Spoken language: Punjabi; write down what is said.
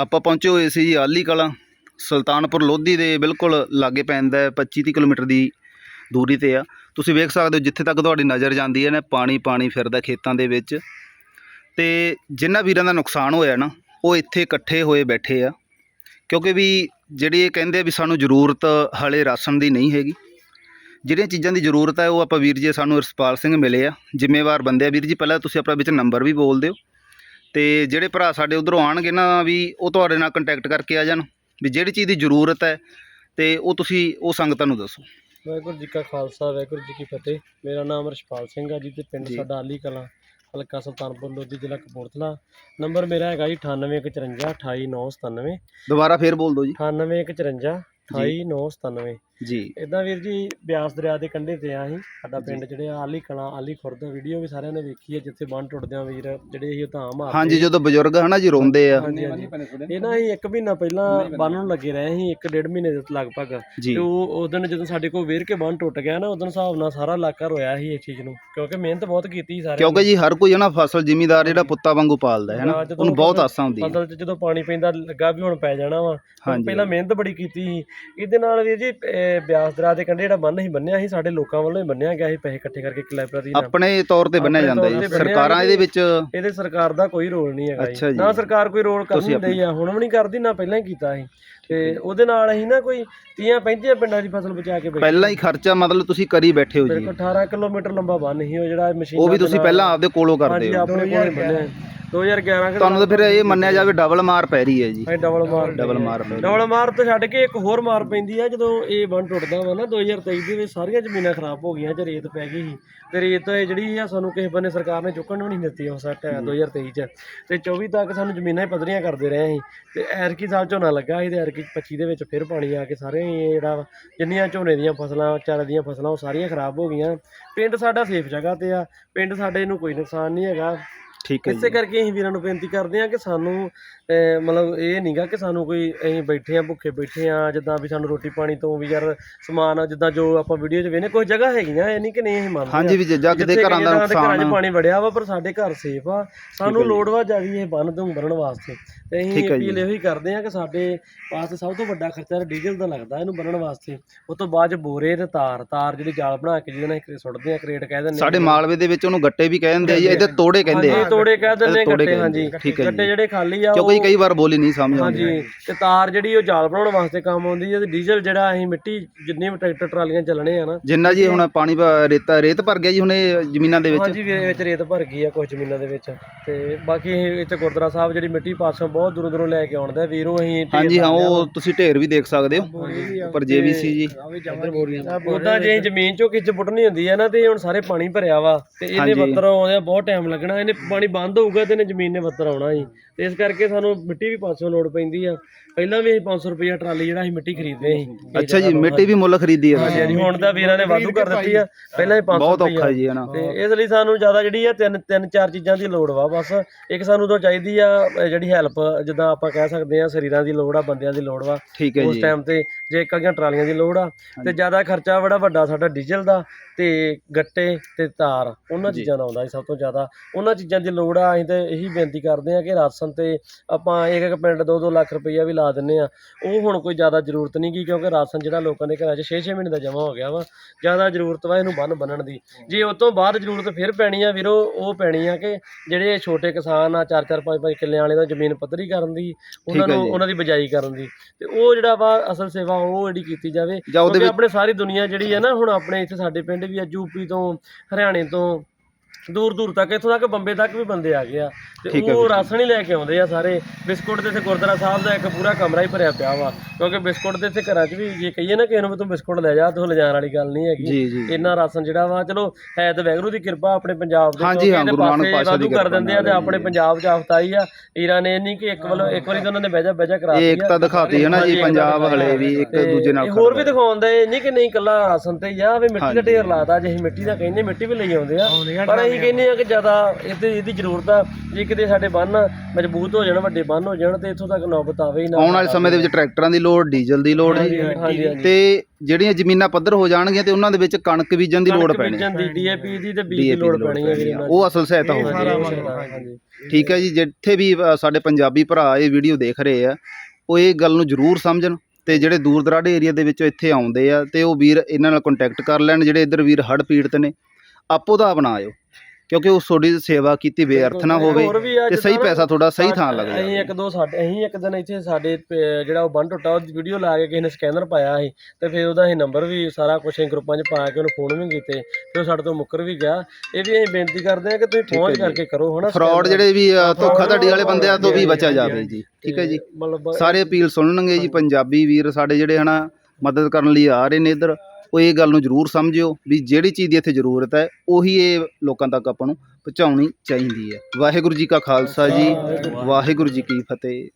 ਆਪਾਂ ਪਹੁੰਚੇ ਹੋਏ ਸੀ ਜੀ ਆਲੀ ਕਲਾਂ ਸੁਲਤਾਨਪੁਰ ਲੋਧੀ ਦੇ ਬਿਲਕੁਲ ਲਾਗੇ ਪੈਂਦਾ ਹੈ 25 ਕਿਲੋਮੀਟਰ ਦੀ ਦੂਰੀ ਤੇ ਆ। ਤੁਸੀਂ ਵੇਖ ਸਕਦੇ ਹੋ ਜਿੱਥੇ ਤੱਕ ਤੁਹਾਡੀ ਨਜ਼ਰ ਜਾਂਦੀ ਹੈ ਨਾ, ਪਾਣੀ ਪਾਣੀ ਫਿਰਦਾ ਖੇਤਾਂ ਦੇ ਵਿੱਚ। ਤੇ ਜਿਨ੍ਹਾਂ ਵੀਰਾਂ ਦਾ ਨੁਕਸਾਨ ਹੋਇਆ ਨਾ, ਉਹ ਇੱਥੇ ਇਕੱਠੇ ਹੋਏ ਬੈਠੇ ਆ। ਕਿਉਂਕਿ ਵੀ ਜਿਹੜੀ ਇਹ ਕਹਿੰਦੇ ਆ ਵੀ ਸਾਨੂੰ ਜ਼ਰੂਰਤ ਹਲੇ ਰਾਸ਼ਨ ਦੀ ਨਹੀਂ ਹੈਗੀ। ਜਿਹੜੀਆਂ ਚੀਜ਼ਾਂ ਦੀ ਜ਼ਰੂਰਤ ਹੈ, ਉਹ ਆਪਾਂ ਵੀਰ ਜੀ ਸਾਨੂੰ ਰਸਪਾਲ ਸਿੰਘ ਮਿਲੇ ਆ। ਜ਼ਿੰਮੇਵਾਰ ਬੰਦੇ ਆ। ਵੀਰ ਜੀ, ਪਹਿਲਾਂ ਤੁਸੀਂ ਆਪਣਾ ਵਿੱਚ ਨੰਬਰ ਵੀ ਬੋਲ ਦਿਓ। ਤੇ ਜਿਹੜੇ ਭਰਾ ਸਾਡੇ ਉਧਰੋਂ ਆਣਗੇ ਨਾ ਵੀ ਉਹ ਤੁਹਾਡੇ ਨਾਲ ਕੰਟੈਕਟ ਕਰਕੇ ਆ ਜਾਣ ਵੀ ਜਿਹੜੀ ਚੀਜ਼ ਦੀ ਜ਼ਰੂਰਤ ਹੈ ਤੇ ਉਹ ਤੁਸੀਂ ਉਹ ਸੰਗਤਾਂ ਨੂੰ ਦੱਸੋ। ਵਾਹਿਗੁਰੂ ਜੀ ਕਾ ਖਾਲਸਾ ਵਾਹਿਗੁਰੂ ਜੀ ਕੀ ਫਤਿਹ। ਮੇਰਾ ਨਾਮ ਰਸ਼ਪਾਲ ਸਿੰਘ ਆ ਜੀ ਤੇ ਪਿੰਡ। ਸਾਡਾ ਆਲੀ ਕਲਾਂ ਹਲਕਾ ਸੁਲਤਾਨਪੁਰ ਲੋਧੀ ਜ਼ਿਲ੍ਹਾ ਕਪੂਰਥਲਾ। ਨੰਬਰ ਮੇਰਾ ਹੈਗਾ ਜੀ 9854 28997 ਦੁਬਾਰਾ ਫੇਰ ਬੋਲ ਦਿਓ ਜੀ। 9854 28997 ਜੀ। ਇਦਾਂ ਵੀਰ ਜੀ ਬਿਆਸ ਦਰਿਆ ਦੇ ਕੰਢੇ ਤੇ ਆ ਅਸੀਂ ਸਾਡਾ ਪਿੰਡ ਜਿਹੜੇ ਆ ਆਲੀ ਕਲਾਂ ਆਲੀ ਖੁਰਦ ਵੀਡੀਓ ਵੀ ਸਾਰਿਆਂ ਨੇ ਵੇਖੀ ਹੈ ਜਿੱਥੇ ਬੰਨ ਟੁੱਟਦਿਆਂ ਵੀਰ ਜਿਹੜੇ ਇਹ ਧਾਮ ਮਾਰਦੇ ਹਾਂਜੀ ਜਦੋਂ ਬਜ਼ੁਰਗ ਹਨਾ ਜੀ ਰੋਂਦੇ ਆ। ਹਾਂਜੀ ਹਾਂਜੀ। ਇਹ ਨਾ ਅਸੀਂ ਇੱਕ ਮਹੀਨਾ ਪਹਿਲਾਂ ਬੰਨ ਨੂੰ ਲੱਗੇ ਰਹੇ ਸੀ ਇੱਕ ਡੇਢ ਮਹੀਨੇ ਦੇ ਲਗਭਗ। ਤੇ ਉਹ ਉਸ ਦਿਨ ਜਦੋਂ ਸਾਡੇ ਕੋਲ ਵੇਰ ਕੇ ਬੰਨ ਟੁੱਟ ਗਿਆ ਨਾ ਉਦੋਂ ਹਿਸਾਬ ਨਾਲ ਸਾਰਾ ਇਲਾਕਾ ਰੋਇਆ ਸੀ ਇਸ ਚੀਜ਼ ਨੂੰ ਕਿਉਂਕਿ ਮਿਹਨਤ ਬਹੁਤ ਕੀਤੀ ਸਾਰੇ ਕਿਉਂਕਿ ਜੀ ਹਰ ਕੋਈ ਹਨਾ ਫਸਲ ਜ਼ਿਮੀਦਾਰ ਜਿਹੜਾ ਪੁੱਤਾਂ ਵਾਂਗੂ ਪਾਲਦਾ ਹੈ ਹਾਂ, ਜਦੋਂ ਉਹਨੂੰ ਬਹੁਤ ਆਸਾਂ ਹੁੰਦੀਆਂ ਫਸਲ 'ਚ ਜਦੋਂ ਪਾਣੀ ਪੈਂਦਾ ਲੱਗਾ ਵੀ ਹੁਣ ਪੈ ਜਾਣਾ ਵਾ। ਪਹਿਲਾਂ ਮਿਹਨਤ ਬੜੀ ਕੀਤੀ ਸੀ। ਇਹਦੇ ਨਾਲ ਵੀਰ ਜੀ ਬਿਆਸ ਦਰਿਆ ਦੇ ਕੰਢੇ ਜਿਹੜਾ ਬੰਨ ਸੀ ਬੰਨਿਆ ਸੀ ਸਾਡੇ ਲੋਕਾਂ ਵੱਲੋਂ ਹੀ ਬੰਨਿਆ ਗਿਆ ਸੀ ਪੈਸੇ ਇਕੱਠੇ ਕਰਕੇ ਕਲੈਬਰੇਟਰੀ ਨਾਲ। ਆਪਣੇ ਤੌਰ ਤੇ ਬੰਨਿਆ ਜਾਂਦਾ ਜੀ। ਸਰਕਾਰਾਂ ਇਹਦੇ ਵਿੱਚ ਇਹਦੇ ਸਰਕਾਰ ਦਾ ਕੋਈ ਰੋਲ ਨਹੀਂ ਹੈਗਾ ਜੀ। ਨਾ ਸਰਕਾਰ ਕੋਈ ਰੋਲ ਕਰ ਤੁਸੀਂ ਨਹੀਂ ਆ ਹੁਣ ਵੀ ਨਹੀਂ ਕਰਦੀ ਨਾ ਪਹਿਲਾਂ ਹੀ ਕੀਤਾ ਸੀ। ਤੇ ਉਹਦੇ ਨਾਲ ਅਸੀਂ ਨਾ ਕੋਈ 30 35 ਪਿੰਡਾਂ ਦੀ ਫਸਲ ਬਚਾ ਕੇ ਬੈਠੇ ਪਹਿਲਾਂ ਹੀ ਖਰਚਾ ਮਤਲਬ ਤੁਸੀਂ ਕਰੀ ਬੈਠੇ ਹੋ ਜੀ। ਕੋਲ 18 ਕਿਲੋਮੀਟਰ ਲੰਬਾ ਬੰਨ ਸੀ ਉਹ ਜਿਹੜਾ ਮਸ਼ੀਨ ਉਹ ਵੀ ਤੁਸੀਂ ਪਹਿਲਾਂ ਆਪਦੇ ਕੋਲੋਂ ਕਰਦੇ ਹਾਂਜੀ ਹੋ। ਆਪਣੇ ਕੋਲ ਹੀ ਬੰਨਿਆ। 2011 ਕਿ ਤੁਹਾਨੂੰ ਤਾਂ ਫਿਰ ਇਹ ਮੰਨਿਆ ਜਾਵੇ ਡਬਲ ਮਾਰ ਪੈ ਰਹੀ ਹੈ ਜੀ। ਡਬਲ ਮਾਰ ਡਬਲ ਮਾਰ ਪੈ ਰਹੀ ਹੈ। ਡਬਲ ਮਾਰ ਤੋਂ ਛੱਡ ਕੇ ਇੱਕ ਹੋਰ ਮਾਰ ਪੈਂਦੀ ਆ ਜਦੋਂ ਇਹ ਬੰਨ ਟੁੱਟਦਾ ਵਾ ਨਾ 2023 ਦੇ ਵਿੱਚ ਸਾਰੀਆਂ ਜ਼ਮੀਨਾਂ ਖਰਾਬ ਹੋ ਗਈਆਂ ਚ ਰੇਤ ਪੈ ਗਈ ਸੀ। ਤੇ ਰੇਤ ਇਹ ਜਿਹੜੀ ਆ ਸਾਨੂੰ ਕਿਸੇ ਬੰਨੇ ਸਰਕਾਰ ਨੇ ਚੁੱਕਣ ਵੀ ਨਹੀਂ ਦਿੱਤੀ ਉਸ ਟਾਈਮ 2023 ਚ। ਤੇ 24 ਤੱਕ ਸਾਨੂੰ ਜ਼ਮੀਨਾਂ ਹੀ ਪੱਧਰੀਆਂ ਕਰਦੇ ਰਹੇ ਅਸੀਂ ਤੇ ਐਰਕੀ ਸਾਲ ਝੋਨਾ ਲੱਗਾ ਸੀ ਤੇ ਐਰਕੀ 25 ਦੇ ਵਿੱਚ ਫਿਰ ਪਾਣੀ ਆ ਕੇ ਸਾਰੇ ਹੀ ਇਹ ਜਿਹੜਾ ਵਾ, ਜਿੰਨੀਆਂ ਝੋਨੇ ਦੀਆਂ ਫਸਲਾਂ ਚਾਰੇ ਦੀਆਂ ਫਸਲਾਂ ਉਹ ਸਾਰੀਆਂ ਖਰਾਬ ਹੋ ਗਈਆਂ। ਪਿੰਡ ਸਾਡਾ ਸੇਫ ਜਗ੍ਹਾ ਤੇ ਆ। ਪਿੰਡ ਸਾਡੇ ਨੂੰ ਕੋਈ ਨੁਕਸਾਨ ਨਹੀਂ ਹੈਗਾ। ਠੀਕ ਹੈ ਇਸੇ ਕਰਕੇ ਅਸੀਂ ਵੀਰਾਂ ਨੂੰ ਬੇਨਤੀ ਕਰਦੇ ਹਾਂ ਕਿ ਸਾਨੂੰ ਅਹ, ਮਤਲਬ ਇਹ ਨਹੀਂਗਾ ਕਿ ਸਾਨੂੰ ਕੋਈ ਅਸੀਂ ਬੈਠੇ ਆ ਭੁੱਖੇ ਬੈਠੇ ਆ ਜਿੱਦਾਂ ਵੀ ਸਾਨੂੰ ਰੋਟੀ ਪਾਣੀ ਤੋਂ ਵੀ ਯਾਰ ਸਮਾਨ ਆ ਜਿੱਦਾਂ ਜੋ ਆਪਾਂ ਵੀਡੀਓ 'ਚ ਵੇਖਨੇ ਕੁਝ ਜਗ੍ਹਾ ਹੈਗੀਆਂ ਇਹ ਨਹੀਂ ਕਿ ਨਹੀਂ ਅਸੀਂ ਮੰਨਦੇ ਹਾਂਜੀ ਵੀ ਜੇ ਜਾ ਕਿਤੇ ਜਿੱਥੇ ਘਰਾਂ ਦਾ ਕਈਆਂ ਦੇ ਘਰਾਂ 'ਚ ਨੁਕਸਾਨ ਪਾਣੀ ਵੜਿਆ ਵਾ ਪਰ ਸਾਡੇ ਘਰ ਸੇਫ ਆ। ਸਾਨੂੰ। ਲੋੜ ਵਾ ਜਿਆਦੀ ਇਹ ਬੰਨ ਤੋਂ ਬਣਨ ਵਾਸਤੇ। ਤੇ ਅਸੀਂ ਠੀਕ ਹੈ ਜੀ। ਅਪੀਲ ਇਹੋ ਹੀ ਕਰਦੇ ਆ ਕਿ ਸਾਡੇ ਵਾਸਤੇ ਸਭ ਤੋਂ ਵੱਡਾ ਖਰਚਾ ਡੀਜ਼ਲ ਦਾ ਲੱਗਦਾ ਇਹਨੂੰ ਬਣਨ ਵਾਸਤੇ। ਉਸ ਤੋਂ ਬਾਅਦ 'ਚ ਬੋਰੇ ਤੇ ਤਾਰ ਤਾਰ ਜਿਹੜੀ ਜਾਲ ਬਣਾ ਕੇ ਜਿਹਦੇ ਨਾਲ ਅਸੀਂ ਸੁੱਟਦੇ ਆ ਕਰੇਟ ਕਹਿ ਦਿੰਦੇ ਆ ਸਾਡੇ ਮਾਲਵੇ ਦੇ ਵਿੱਚ ਉਹਨੂੰ ਗੱਟੇ ਵੀ ਕਹਿ ਦਿੰਦੇ ਆ ਜੀ ਇਹਦੇ ਤੋੜੇ ਕਹਿੰਦੇ ਹਾਂਜੀ ਆ ਤੋੜੇ ਕਹਿ ਦਿੰਦੇ ਆ ਤੋੜੇ ਗੱਟੇ ਕਹਿੰਦੇ ਹਾਂਜੀ। ਆ, ਠੀਕ ਹੈ ਗੱਟੇ ਜੀ। ਜਿਹੜੇ ਖਾਲੀ ਆ ਕਿਉਂਕਿ ਕਈ ਵਾਰ ਬੋਲੀ ਨਹੀਂ ਸਮਝ ਆਉਂਦੀ। ਹਾਂਜੀ ਤੇ ਤਾਰ ਜਿਹੜੀ ਉਹ ਜਾਲ ਬਣਾਉਣ ਵਾਸਤੇ ਕੰਮ ਆਉਂਦੀ ਹੈ ਤੇ ਡੀਜ਼ਲ ਜਿਹੜਾ ਅਸੀਂ ਮਿੱਟੀ ਜਿੰਨੀ ਵੀ ਟਰੈਕਟਰ ਟਰਾਲੀਆਂ ਚੱਲਣੇ ਆ ਨਾ। ਜਿੰਨਾ ਜੀ ਹੁਣ ਪਾਣੀ ਪ- ਰੇਤਾ ਰੇਤ ਭਰ ਗਿਆ ਜੀ ਹੁਣ ਇਹ ਜ਼ਮੀਨਾਂ ਦੇ ਵਿੱਚ। ਹਾਂਜੀ ਵੀ ਇਹਦੇ ਵਿੱਚ ਰੇਤ ਭਰ ਗਈ ਆ ਕੁਝ ਜ਼ਮੀਨਾਂ ਦੇ ਵਿੱਚ। ਤੇ ਬਾਕੀ ਇਹ ਇੱਥੇ ਗੁਰਦੁਆਰਾ ਸਾਹਿਬ ਜਿਹੜੀ ਮਿੱਟੀ ਪਾਸੋਂ ਬਹੁਤ ਦੂਰੋਂ ਦੂਰੋਂ ਲੈ ਕੇ ਆਉਂਦਾ ਵੀਰੋਂ ਅਸੀਂ ਢੇਰ ਹਾਂਜੀ ਹਾਂ ਲਾਉਂਦੇ ਆ। ਉਹ ਤੁਸੀਂ ਢੇਰ ਵੀ ਦੇਖ ਸਕਦੇ ਹੋ। ਪਰ ਜੇਬੀਸੀ ਜੀ। ਉਦਾਂ ਜੇ। ਜ਼ਮੀਨ ਚੋਂ ਕਿਚ ਪੁੱਟਣੀ ਹੁੰਦੀ ਹੈ ਨਾ ਤੇ ਹੁਣ ਸਾਰੇ ਪਾਣੀ ਭਰਿਆ ਵਾ। ਤੇ ਇਹਨੇ ਹਾਂਜੀ। ਬੱਤਰ ਆਉਂਦੇ ਬਹੁਤ ਟਾਈਮ ਲੱਗਣਾ। ਇਹਨੇ ਪਾਣੀ ਬੰਦ ਹੋਊਗਾ ਤੇ ਇਹਨੇ ਜ਼ਮੀਨ ਨੇ ਬੱਤਰ ਆਉਣਾ ਜੀ। ਤੇ ਇਸ ਕਰਕੇ ਸਾਨੂੰ ਮਿੱਟੀ ਵੀ ਪਾਸੋਂ ਲੋੜ ਪੈਂਦੀ ਆ। ਪਹਿਲਾਂ ਵੀ ਅਸੀਂ 500 ਰੁਪਏ ਟਰਾਲੀ ਜਿਹੜਾ ਅਸੀਂ ਮਿੱਟੀ ਖਰੀਦਦੇ ਸੀ। ਅੱਛਾ ਜੀ। ਮਿੱਟੀ ਵੀ ਮੁੱਲ ਖਰੀਦੀ ਹੈ ਹਾਂਜੀ ਹਾਂਜੀ ਹੁਣ ਤਾਂ ਵੀਰਾਂ ਨੇ ਵਾਧੂ ਕਰ ਦਿੱਤੀ ਆ। ਪਹਿਲਾਂ ਹੀ 500 ਬਹੁਤ ਰੁਪਈਆ। ਔਖਾ ਜੀ ਹੈ ਨਾ। ਤੇ ਇਸ ਲਈ ਸਾਨੂੰ ਜ਼ਿਆਦਾ ਜਿਹੜੀ ਆ ਤਿੰਨ ਤਿੰਨ ਚਾਰ ਚੀਜ਼ਾਂ ਦੀ ਲੋੜ ਵਾ ਬਸ। ਇੱਕ ਸਾਨੂੰ ਤੋਂ ਚਾਹੀਦੀ ਆ ਅਹ ਜਿਹੜੀ ਹੈਲਪ ਜਿੱਦਾਂ ਆਪਾਂ ਕਹਿ ਸਕਦੇ ਆ ਸਰੀਰਾਂ ਦੀ ਲੋੜ ਆ ਬੰਦਿਆਂ ਦੀ ਲੋੜ ਵਾ। ਠੀਕ ਹੈ ਉਸ ਜੀ। ਟਾਈਮ ਤੇ ਜੇ ਕਾਗੀਆਂ ਟਰਾਲੀਆਂ ਦੀ ਲੋੜ ਆ ਤੇ ਜ਼ਿਆਦਾ ਖਰਚਾ ਬੜਾ ਵੱਡਾ ਸਾਡਾ ਡੀਜ਼ਲ ਦਾ ਤੇ ਗੱਟੇ ਤੇ ਤਾਰ ਉਹਨਾਂ ਜੀ। ਚੀਜ਼ਾਂ ਦਾ ਆਉਂਦਾ ਸੀ ਸਭ ਤੋਂ ਜ਼ਿਆਦਾ। ਉਹਨਾਂ ਚੀਜ਼ਾਂ ਦੀ ਲੋੜ ਆ ਅਸੀਂ ਤੇ ਇਹੀ ਬੇਨਤੀ ਕਰਦੇ ਆ ਕਿ ਰਾਸ਼ਨ ਤੇ ਆਪਾਂ ਇੱਕ ਇੱਕ ਪਿੰਡ 2-2 ਲੱਖ ਰੁਪਈਆ ਵੀ ਲਾ ਦਿੰਨੇ ਆ ਉਹ ਹੁਣ ਕੋਈ ਜ਼ਿਆਦਾ ਜ਼ਰੂਰਤ ਨਹੀਂ ਗੀ ਕਿਉਂਕਿ ਰਾਸ਼ਨ ਜਿਹੜਾ ਲੋਕਾਂ ਦੇ ਘਰਾਂ 'ਚ 6-6 ਮਹੀਨੇ ਦਾ ਜਮ੍ਹਾਂ ਹੋ ਗਿਆ ਵਾ। ਜ਼ਿਆਦਾ ਜ਼ਰੂਰਤ ਵਾ ਇਹਨੂੰ ਬੰਨ ਬੰਨਣ ਦੀ। ਜੇ ਉਸ ਤੋਂ ਬਾਅਦ ਜ਼ਰੂਰਤ ਫਿਰ ਪੈਣੀ ਆ ਵੀਰੋ ਉਹ ਪੈਣੀ ਆ ਕਿ ਜਿਹੜੇ ਛੋਟੇ ਕਿਸਾਨ ਆ 4-4 5-5 ਕਿੱਲਿਆਂ ਵਾਲੇ ਦਾ ਜ਼ਮੀਨ ਪੱਧਰੀ ਕਰਨ ਦੀ ਉਹਨਾਂ ਨੂੰ। ਉਹਨਾਂ ਦੀ ਬਿਜਾਈ ਕਰਨ ਦੀ ਤੇ ਉਹ ਜਿਹੜਾ ਵਾ ਅਸਲ ਸੇਵਾ ਉਹ ਜਿਹੜੀ ਕੀਤੀ ਜਾਵੇ ਕਿਉਂਕਿ ਆਪਣੇ ਸਾਰੀ ਦੁਨੀਆ ਜਿਹੜੀ ਹੈ ਨਾ ਹੁਣ ਆਪਣੇ ਇੱਥੇ ਸਾਡੇ ਪਿੰਡ ਵੀ ਆ ਯੂਪੀ ਤੋਂ ਹਰਿਆਣੇ ਤੋਂ ਦੂਰ ਦੂਰ ਤੱਕ ਇੱਥੋਂ ਤੱਕ ਬੰਬੇ ਤੱਕ ਵੀ ਬੰਦੇ ਆ ਗਏ ਆ। ਤੇ ਠੀਕ ਹੈ ਉਹ ਵੀਰ ਜੀ। ਰਾਸ਼ਨ ਹੀ ਲੈ ਕੇ ਆਉਂਦੇ ਆ ਸਾਰੇ। ਬਿਸਕੁਟ ਤੇ ਇੱਥੇ ਗੁਰਦੁਆਰਾ ਸਾਹਿਬ ਦਾ ਇੱਕ ਪੂਰਾ ਕਮਰਾ ਹੀ ਭਰਿਆ ਪਿਆ ਵਾ। ਕਿਉਂਕਿ ਬਿਸਕੁਟ ਦੇ ਇੱਥੇ ਘਰਾਂ 'ਚ ਵੀ ਜੇ ਕਹੀਏ ਨਾ ਕਿਸੇ ਨੂੰ ਵੀ ਤੂੰ ਬਿਸਕੁਟ ਲੈ ਜਾ ਤੂੰ ਲਿਜਾਣ ਵਾਲੀ ਗੱਲ ਨਹੀਂ ਹੈਗੀ। ਜੀ ਜੀ। ਇੰਨਾ ਰਾਸ਼ਨ ਜਿਹੜਾ ਵਾ ਚਲੋ ਹੈ ਤਾਂ ਵੈਗਰੂ ਦੀ ਕਿਰਪਾ ਆਪਣੇ ਪੰਜਾਬ ਦੇ ਹਾਂਜੀ, ਹਾਂ, ਗੁਰੂ ਨਾਨਕ ਪਾਸੇ ਪਾਤਸ਼ਾਹ ਦੀ ਕਰ ਕਿਰਪਾ ਦਿੰਦੇ ਆ ਤੇ ਨਾਲ ਆਪਣੇ। ਪੰਜਾਬ 'ਚ ਆਫਤ ਆਈ ਆ। ਈਰਾਂ ਨੇ ਇਹ ਨਹੀਂ ਕਿ ਇੱਕ ਵੱਲੋਂ ਇੱਕ ਵਾਰੀ ਤਾਂ ਉਹਨਾਂ ਨੇ ਬਹਿਜਾ ਬਹਿਜਾ ਕਰਾ ਇਹ ਦਿੱਤੀ ਏਕਤਾ ਦਿਖਾਤੀ ਹੈ ਨਾ ਜੀ ਪੰਜਾਬ ਹਲੇ ਵੀ ਇੱਕ ਤੇ ਦੂਜੇ ਨਾਲ ਇਹ ਹੋਰ ਵੀ ਖੜਦਾ ਹੈ। ਦਿਖਾਉਂਦਾ ਨਹੀਂ ਕਿ ਨਹੀਂ ਕੱਲਾ ਰਾਸ਼ਨ ਤੇ ਜਾਂ ਵੀ ਮਿੱਟੀ ਦਾ। ਢੇਰ ਲਾਤਾ ਜੇ ਅਸੀਂ ਮਿੱਟੀ ਦਾ ਕਹਿੰਦੇ ਮਿੱਟੀ ਵੀ ਲਈ ਆਉਂਦੇ ਆ ਪਰ ਅਸੀਂ ਕਹਿੰਦੇ ਆ ਕਿ ਜ਼ਿਆਦਾ ਇਹਦੀ ਇਹਦੀ ਜ਼ਰੂਰਤ ਆ ਜੇ ਕਿਤੇ ਸਾਡੇ ਬੰਨ ਮਜ਼ਬੂਤ ਹੋ ਜਾਣ ਵੱਡੇ ਬੰਨ ਹੋ ਜਾਣ ਤੇ ਇੱਥੋਂ ਤੱਕ ਨੌਬਤ ਆਵੇ ਹੀ ਨਾ। ਆਉਣ ਵਾਲੇ ਸਮੇਂ ਦੇ ਵਿੱਚ ਟਰੈਕਟਰਾਂ ਦੀ ਲੋੜ ਡੀਜ਼ਲ ਦੀ ਲੋੜ ਹਾਂਜੀ ਜੀ। ਹਾਂਜੀ ਹਾਂਜੀ ਤੇ ਜਿਹੜੀਆਂ ਜ਼ਮੀਨਾਂ ਪੱਧਰ ਹੋ ਜਾਣਗੀਆਂ ਤੇ ਉਹਨਾਂ ਦੇ ਵਿੱਚ ਕਣਕ ਬੀਜਣ ਦੀ ਲੋੜ ਪੈਣੀ। ਬੀਜਣ ਦੀ ਡੀਏਪੀ ਦੀ ਤੇ ਬੀਜ ਦੀ DAP ਲੋੜ ਪੈਣੀ ਹੈ ਵੀਰੇ ਨਾਲ। ਉਹ ਅਸਲ ਸਹਾਇਤਾ ਹੋਊਗੀ ਹਾਂਜੀ। ਠੀਕ ਹੈ ਜੀ ਜਿੱਥੇ ਵੀ ਅ, ਸਾਡੇ ਪੰਜਾਬੀ ਭਰਾ ਇਹ ਵੀਡੀਓ ਦੇਖ ਰਹੇ ਆ ਉਹ ਇਹ ਗੱਲ ਨੂੰ ਜ਼ਰੂਰ ਸਮਝਣ ਤੇ ਜਿਹੜੇ ਦੂਰ ਦਰਾਡੇ ਏਰੀਆ ਦੇ ਵਿੱਚੋਂ ਇੱਥੇ ਆਉਂਦੇ ਆ ਤੇ ਉਹ ਵੀਰ ਇਹਨਾਂ ਨਾਲ ਕੰਟੈਕਟ ਕਰ ਲੈਣ ਜਿਹੜੇ ਇੱਧਰ ਵੀਰ ਹੜ੍ਹ ਪੀੜਤ ਨੇ ਆਪੋ ਦਾ ਬਣਾਇਓ ਕਿਉਂਕਿ ਉਹ ਤੁਹਾਡੀ ਸੇਵਾ ਕੀਤੀ ਬੇਅਰਥ ਨਾ ਹੋਵੇ ਹੋਰ ਵੀ ਆ ਤੇ ਸਹੀ ਜਿੱਦਾਂ ਨਾ ਪੈਸਾ ਤੁਹਾਡਾ ਸਹੀ ਥਾਂ ਲੱਗ ਅਸੀਂ ਜਾਵੇ ਇੱਕ ਦੋ ਸਾਡੇ ਅਸੀਂ ਇੱਕ ਦਿਨ ਇੱਥੇ ਸਾਡੇ ਪ- ਜਿਹੜਾ ਉਹ ਬੰਨ ਟੁੱਟਾ ਉਹ ਵੀਡੀਓ ਲਾ ਕੇ ਕਿਸੇ ਨੇ ਸਕੈਨਰ ਪਾਇਆ ਸੀ ਤੇ ਫਿਰ ਉਹਦਾ ਅਸੀਂ ਨੰਬਰ ਵੀ ਸਾਰਾ ਕੁਝ ਅਸੀਂ ਗਰੁੱਪਾਂ 'ਚ ਪਾ ਕੇ ਉਹਨੂੰ ਫੋਨ ਵੀ ਕੀਤੇ ਫਿਰ ਉਹ ਸਾਡੇ ਤੋਂ ਮੁੱਕਰ ਵੀ ਗਿਆ। ਇਹ ਵੀ ਅਸੀਂ ਬੇਨਤੀ ਕਰਦੇ ਹਾਂ ਕਿ ਤੁਸੀਂ ਪਹੁੰਚ ਕਰਕੇ ਕਰੋ ਹਨਾ ਫਰਾਡ ਜਿਹੜੇ ਵੀ ਅ, ਧੋਖਾਧੜੀ ਵਾਲੇ ਬੰਦਿਆਂ ਤੋਂ ਵੀ ਬਚਿਆ ਜਾਵੇ ਜੀ। ਠੀਕ ਹੈ ਜੀ। ਮਤਲਬ ਸਾਰੇ ਅਪੀਲ ਸੁਣਨਗੇ ਜੀ ਪੰਜਾਬੀ ਵੀਰ ਸਾਡੇ ਜਿਹੜੇ ਹਨਾ ਮਦਦ ਕਰਨ ਲਈ ਆ ਰਹੇ ਨੇ ਇੱਧਰ। ਉਹ ਇਹ ਗੱਲ ਨੂੰ ਜ਼ਰੂਰ ਸਮਝਿਓ ਵੀ ਜਿਹੜੀ ਚੀਜ਼ ਦੀ ਇੱਥੇ ਜ਼ਰੂਰਤ ਹੈ ਉਹੀ ਇਹ ਲੋਕਾਂ ਤੱਕ ਆਪਾਂ ਨੂੰ ਪਹੁੰਚਾਉਣੀ ਚਾਹੀਦੀ ਹੈ। ਵਾਹਿਗੁਰੂ ਜੀ ਕਾ ਖਾਲਸਾ ਜੀ ਵਾਹਿਗੁਰੂ ਜੀ ਕੀ ਫਤਿਹ।